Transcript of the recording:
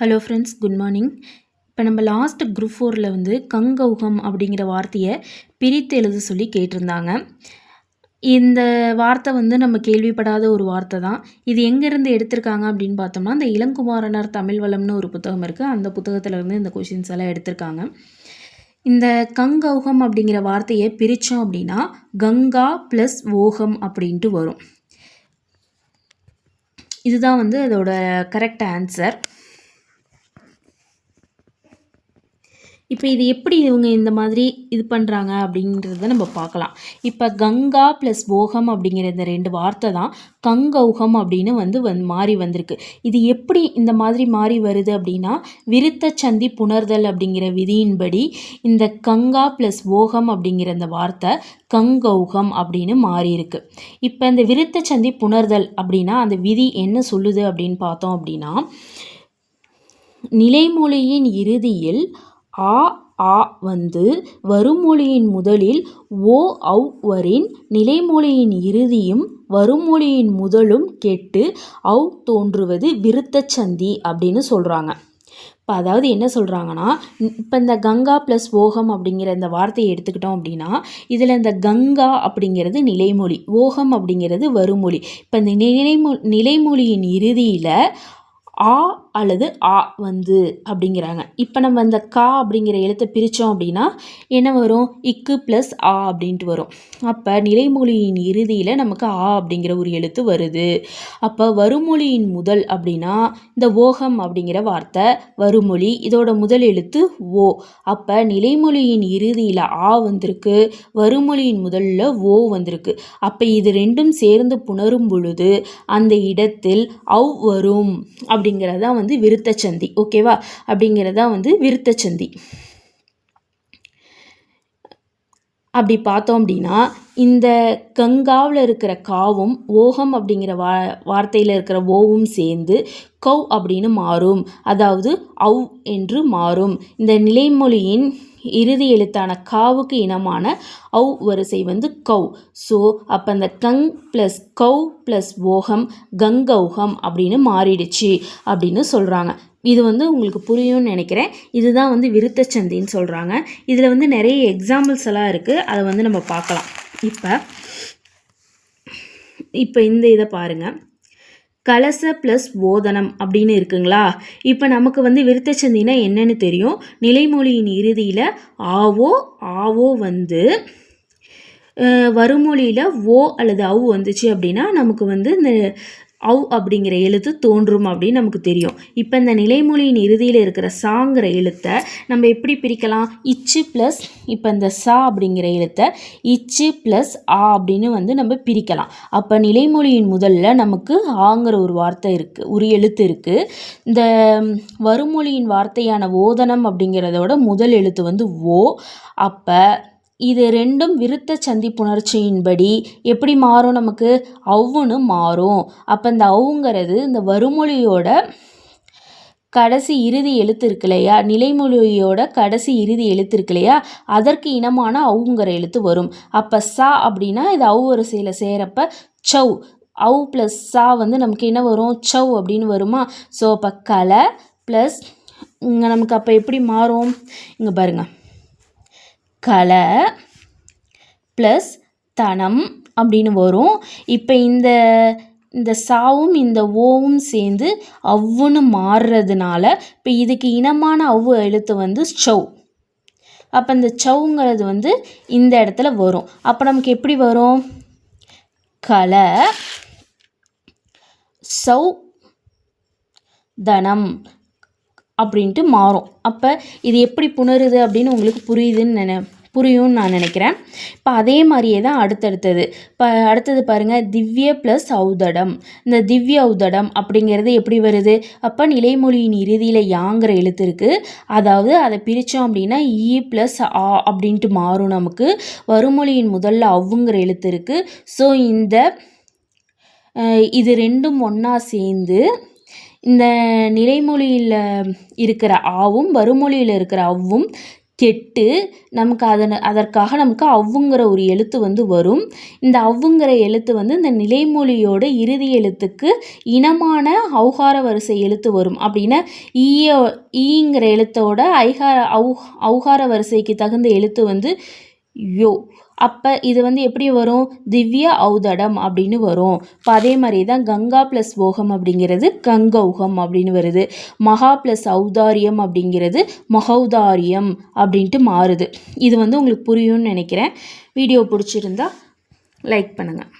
Hello friends good morning இப்போ நம்ம last group ஃபோரில் வந்து கங்கௌகம் அப்படிங்கிற வார்த்தையை பிரித்து எழுத சொல்லி கேட்டிருந்தாங்க. இந்த வார்த்தை வந்து நம்ம கேள்விப்படாத ஒரு வார்த்தை தான். இது எங்கேருந்து எடுத்திருக்காங்க அப்படின்னு பார்த்தோம்னா இந்த இளங்குமாரனார் தமிழ் வளம்னு ஒரு புத்தகம் இருக்குது அந்த புத்தகத்தில் இருந்து இந்த கொஷின்ஸ் எல்லாம் எடுத்திருக்காங்க. இந்த கங்கௌகம் அப்படிங்கிற வார்த்தையை பிரித்தோம் அப்படின்னா கங்கா ப்ளஸ் ஓகம் அப்படின்ட்டு வரும். இதுதான் வந்து அதோட கரெக்ட் ஆன்சர் இப்போ இது எப்படி இவங்க இந்த மாதிரி இது பண்ணுறாங்க அப்படின்றத நம்ம பார்க்கலாம். இப்போ கங்கா ப்ளஸ் போகம் அப்படிங்கிற இந்த ரெண்டு வார்த்தை தான் கங்கௌகம் அப்படின்னு வந்து வந் மாறி வந்திருக்கு. இது எப்படி இந்த மாதிரி மாறி வருது அப்படின்னா விருத்த சந்தி புணர்தல் அப்படிங்கிற விதியின்படி இந்த கங்கா ப்ளஸ் போகம் அப்படிங்கிற இந்த வார்த்தை கங்கௌகம் அப்படின்னு மாறி இருக்கு இப்போ இந்த விருத்த சந்தி புணர்தல் அப்படின்னா அந்த விதி என்ன சொல்லுது அப்படின்னு பார்த்தோம் அப்படின்னா நிலைமொழியின் இறுதியில் ஆ ஆ வந்து வருமொழியின் முதலில் ஓ ஔ வரின் நிலைமொழியின் இறுதியும் வருமொழியின் முதலும் கெட்டு ஔ தோன்றுவது விருத்தச் சந்தி அப்படின்னு சொல்கிறாங்க இப்போ அதாவது என்ன சொல்கிறாங்கன்னா இப்போ இந்த கங்கா ப்ளஸ் ஓகம் அப்படிங்கிற இந்த வார்த்தையை எடுத்துக்கிட்டோம் அப்படின்னா இதில் இந்த கங்கா அப்படிங்கிறது நிலைமொழி ஓகம் அப்படிங்கிறது வருமொழி. இப்போ இந்த நிலைமொ நிலைமொழியின் இறுதியில் ஆ அல்லது ஆ வந்து அப்படிங்கிறாங்க. இப்போ நம்ம அந்த கா அப்படிங்கிற எழுத்தை பிரித்தோம் அப்படின்னா என்ன வரும்? இக்கு ப்ளஸ் ஆ அப்படின்ட்டு வரும். அப்போ நிலைமொழியின் இறுதியில் நமக்கு ஆ அப்படிங்கிற ஒரு எழுத்து வருது. அப்போ வருமொழியின் முதல் அப்படின்னா இந்த ஓகம் அப்படிங்கிற வார்த்தை வருமொழி இதோட முதல் எழுத்து ஓ. அப்போ நிலைமொழியின் இறுதியில் ஆ வந்திருக்கு வருமொழியின் முதல்ல ஓ வந்திருக்கு. அப்போ இது ரெண்டும் சேர்ந்து புணரும் பொழுது அந்த இடத்தில் அவ் வரும் அப்படி அப்படிங்கிறதான் வந்து விருத்தச்சந்தி ஓகேவா? அப்படிங்கிறது தான் வந்து விருத்தச்சந்தி அப்படி பார்த்தோம் அப்படின்னா இந்த கங்காவில் இருக்கிற காவும் ஓகம் அப்படிங்கிற வா வார்த்தையில் இருக்கிற ஓவும் சேர்ந்து கவ் அப்படின்னு மாறும். அதாவது அவ் என்று மாறும். இந்த நிலைமொழியின் இறுதி எழுத்தான காவுக்கு இனமான ஔ வரிசை வந்து கௌ. ஸோ அப்போ அந்த கங் ப்ளஸ் கௌ ப்ளஸ் ஓகம் கங்கௌகம் அப்படின்னு மாறிடுச்சு அப்படின்னு சொல்கிறாங்க இது வந்து உங்களுக்கு புரியும்னு நினைக்கிறேன். இதுதான் வந்து விருத்தச்சந்தின்னு சொல்கிறாங்க இதில் வந்து நிறைய எக்ஸாம்பிள்ஸ் எல்லாம் இருக்குது அதை வந்து நம்ம பார்க்கலாம். இப்போ இப்போ இந்த இதை பாருங்கள் கலச ப்ளஸ் போதனம் அப்படின்னு இருக்குங்களா? இப்போ நமக்கு வந்து விருத்தச்சந்தினா என்னன்னு தெரியும். நிலைமொழியின் இறுதியில் ஆவோ ஆவோ வந்து வருமொழியில் ஓ அல்லது அவு வந்துச்சு அப்படின்னா நமக்கு வந்து இந்த அவ் அப்படிங்கிற எழுத்து தோன்றும் அப்படின்னு நமக்கு தெரியும். இப்போ இந்த நிலைமொழியின் இறுதியில் இருக்கிற சாங்கிற எழுத்தை நம்ம எப்படி பிரிக்கலாம்? இச்சு ப்ளஸ் இப்போ இந்த சா அப்படிங்கிற எழுத்தை இச்சு ப்ளஸ் ஆ அப்படின்னு வந்து நம்ம பிரிக்கலாம். அப்போ நிலைமொழியின் முதல்ல நமக்கு ஆங்கிற ஒரு வார்த்தை இருக்குது ஒரு எழுத்து இருக்குது இந்த வருமொழியின் வார்த்தையான ஓதனம் அப்படிங்கிறதோட முதல் எழுத்து வந்து ஓ. அப்போ இது ரெண்டும் விருத்த சந்திப்புணர்ச்சியின்படி எப்படி மாறும் நமக்கு? அவ்வுன்னு மாறும். அப்போ இந்த அவுங்கிறது இந்த வருமொழியோட கடைசி இறுதி எழுத்து இருக்கு இல்லையா? நிலைமொழியோட கடைசி இறுதி எழுத்து இருக்கு இல்லையா? அதற்கு இனமான அவுங்கிற எழுத்து வரும். அப்போ சா அப்படின்னா இது அவு வரிசையில் சேரப்ப சவ் அவு ப்ளஸ் சா வந்து நமக்கு என்ன வரும்? சவ் அப்படின்னு வருமா? ஸோ அப்போ கலை ப்ளஸ் இங்கே நமக்கு அப்போ எப்படி மாறும்? இங்கே பாருங்கள் கலை ப்ளஸ் தனம் அப்படின்னு வரும். இப்போ இந்த இந்த சாவும் இந்த ஓவும் சேர்ந்து அவ்வுன்னு மாறுறதுனால இப்போ இதுக்கு இனமான அவ்வு எழுத்து வந்து ஸ்டவ் அப்போ இந்த சவுங்கிறது வந்து இந்த இடத்துல வரும். அப்போ நமக்கு எப்படி வரும்? கலை சௌ தனம். அப்படின்ட்டு மாறும். அப்போ இது எப்படி புணருது அப்படின்னு உங்களுக்கு புரியுதுன்னு நினை புரியும்னு நான் நினைக்கிறேன். இப்போ அதே மாதிரியே தான் அடுத்தடுத்தது. இப்போ அடுத்தது பாருங்கள் திவ்ய ப்ளஸ் ஔதடம். இந்த திவ்ய ஔதடம் அப்படிங்கிறது எப்படி வருது? அப்போ நிலைமொழியின் இறுதியில் யாங்கிற எழுத்து இருக்குது அதாவது அதை பிரித்தோம் அப்படின்னா இ ப்ளஸ் ஆ அப்படின்ட்டு மாறும் நமக்கு. வருமொழியின் முதல்ல அவ்வுங்கிற எழுத்து இருக்குது ஸோ இந்த இது ரெண்டும் ஒன்றா சேர்ந்து இந்த நிலைமொழியில் இருக்கிற ஆவும் வருமொழியில் இருக்கிற அவ்வும் கெட்டு நமக்கு அதனை அதற்காக நமக்கு அவ்வுங்கிற ஒரு எழுத்து வந்து வரும். இந்த அவ்வுங்கிற எழுத்து வந்து இந்த நிலைமொழியோட இறுதி எழுத்துக்கு இனமான ஔகார வரிசை எழுத்து வரும். அப்படின்னா ஈய ஈங்கிற எழுத்தோட ஐகார ஔ ஔகார வரிசைக்கு தகுந்த எழுத்து வந்து யோ. அப்போ இது வந்து எப்படி வரும்? திவ்ய ஔதடம் அப்படின்னு வரும். இப்போ அதே மாதிரி தான் கங்கா ப்ளஸ் ஓகம் அப்படிங்கிறது கங்கௌகம் அப்படின்னு வருது. மகா ப்ளஸ் ஔதாரியம் அப்படிங்கிறது மகௌதாரியம் அப்படின்ட்டு மாறுது. இது வந்து உங்களுக்கு புரியும்னு நினைக்கிறேன். வீடியோ பிடிச்சிருந்தா லைக் பண்ணுங்கள்